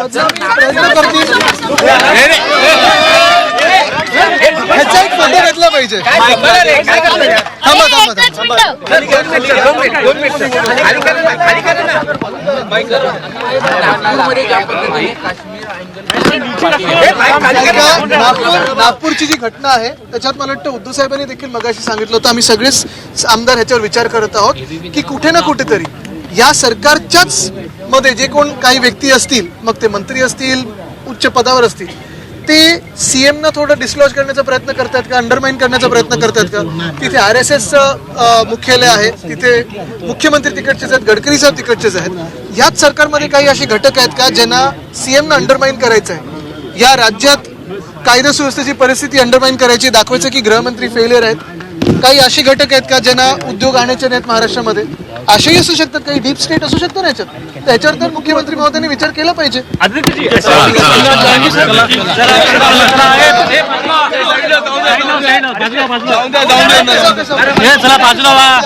प्रयत्न करतील ह्याचा एक फोटो घेतला पाहिजे थांबा थांबा थांबा नागपूर नागपूरची जी घटना आहे त्याच्यात मला वाटतं उद्धव साहेबांनी देखील मगाशी सांगितलं होतं आम्ही सगळेच आमदार ह्याच्यावर विचार करत आहोत की कुठे ना कुठेतरी या सरकारच्याच मध्ये जे कोण काही व्यक्ती असतील मग ते मंत्री असतील उच्च पदावर असतील ते सी एमना थोडं डिस्क्लोज करण्याचा प्रयत्न करतात का अंडरमाइन करण्याचा प्रयत्न करतात का? तिथे आर एस एस मुख्यालय आहे तिथे मुख्यमंत्री तिकडचेच आहेत गडकरी साहेब तिकडचेच आहेत. याच सरकारमध्ये काही असे घटक आहेत का ज्यांना सीएम ना अंडरमाइन करायचं आहे या राज्यात कायदा सुव्यवस्थेची परिस्थिती अंडरमाइन करायची दाखवायचं की गृहमंत्री फेलियर आहेत. काही असे घटक आहेत का ज्यांना उद्योग आणायचे नाहीत महाराष्ट्रामध्ये? असेही असू शकतात काही डीप स्टेट असू शकतं ना याच्यात? तर याच्यावर तर मुख्यमंत्री महोदयांनी विचार केला पाहिजे. बाजूला